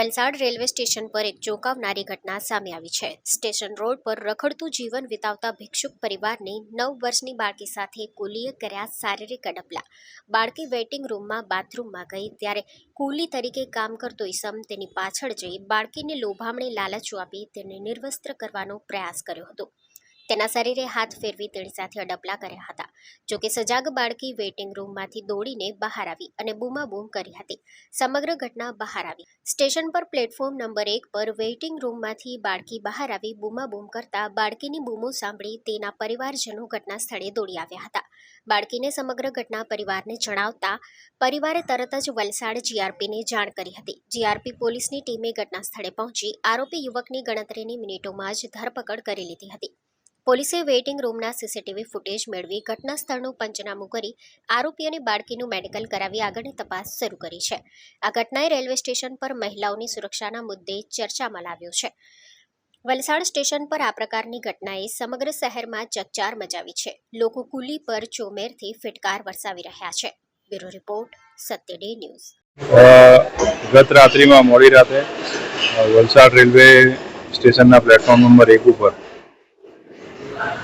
Valsad railway station પર એક ચોંકાવનારી ઘટના સામે આવી છે. સ્ટેશન રોડ પર રખડતું જીવન વિતાવતા ભિક્ષુક પરિવારની નવ વર્ષની બાળકી સાથે કુલીએ કર્યા શારીરિક અડપલા. બાળકી વેઇટિંગ રૂમમાં, બાથરૂમમાં ગઈ ત્યારે કુલી તરીકે કામ કરતો ઈસમ તેની પાછળ જઈ બાળકીને લોભામણી લાલચો આપી તેને નિર્વસ્ત્ર કરવાનો પ્રયાસ કર્યો હતો. તેના શરીરે હાથ ફેરવી તેની સાથે અડપલા કર્યા હતા. જોકે સજાગ બાળકી વેઇટિંગ રૂમમાંથી દોડીને બહાર આવી અને બૂમાબૂમ કરી હતી. સમગ્ર ઘટના બહાર આવી. સ્ટેશન પર પ્લેટફોર્મ નંબર એક પર વેઇટિંગ રૂમમાંથી બાળકી બહાર આવી બૂમાબૂમ કરતા બાળકીની બૂમો સાંભળી તેના પરિવારજનો ઘટના સ્થળે દોડી આવ્યા હતા. બાળકીને સમગ્ર ઘટના પરિવારને જણાવતા પરિવારે તરત જ વલસાડ જીઆરપીને જાણ કરી હતી. જીઆરપી પોલીસની ટીમે ઘટના સ્થળે પહોંચી આરોપી યુવકની ગણતરીની મિનિટોમાં જ ધરપકડ કરી લીધી હતી. પોલીસે વેઇટિંગ રૂમના સીસીટીવી ફૂટેજ મેળવી ઘટના સ્થળનું પંચનામું કરી આરોપી અને બાળકીનું મેડિકલ કરાવી આગળની તપાસ શરૂ કરી છે. આ ઘટનાએ રેલવે સ્ટેશન પર મહિલાઓની સુરક્ષાના મુદ્દે ચર્ચામાં લાવ્યો છે. વલસાડ સ્ટેશન પર આ પ્રકારની ઘટનાએ સમગ્ર શહેરમાં ચકચાર મચાવી છે. લોકો કુલી પર ચોમેરથી ફિટકાર વરસાવી રહ્યા છે. Bureau report Satya day news ગત રાત્રિમાં મોડી રાતે વલસાડ રેલવે સ્ટેશનના પ્લેટફોર્મ નંબર એક ઉપર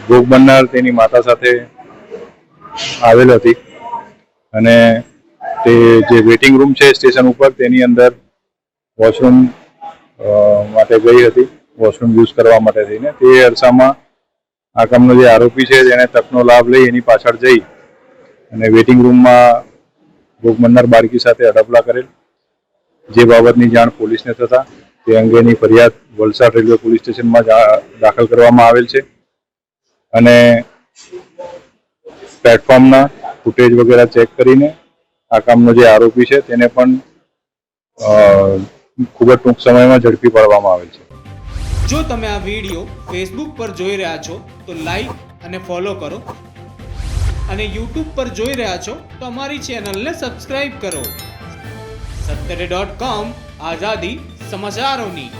ભોગ બનનાર તેની માતા સાથે આવેલ હતી. અને તે જે વેઇટિંગ રૂમ છે સ્ટેશન ઉપર તેની અંદર વોશરૂમ માટે ગઈ હતી. વોશરૂમ યુઝ કરવા માટે થઈને તે અરસામાં આ કામનો જે આરોપી છે તેણે તકનો લાભ લઈ એની પાછળ જઈ અને વેઇટિંગ રૂમમાં ભોગ બનનાર બાળકી સાથે અડપલા કરેલ. જે બાબતની જાણ પોલીસને થતા તે અંગેની ફરિયાદ વલસાડ રેલવે પોલીસ સ્ટેશનમાં દાખલ કરવામાં આવેલ છે. અને પ્લેટફોર્મના ફૂટેજ વગેરે ચેક કરીને આ કામનો જે આરોપી છે તેને પણ ખૂબ જ ટૂંક સમયમાં ઝડપી પાડવામાં આવેલ છે. જો તમે આ વીડિયો ફેસબુક પર જોઈ રહ્યા છો, તો લાઈક અને ફોલો કરો. અને યુટ્યુબ પર જોઈ રહ્યા છો, તો અમારી ચેનલને સબસ્ક્રાઇબ કરો. સત્તરે ડોટ કોમ આઝાદી સમાચારોની.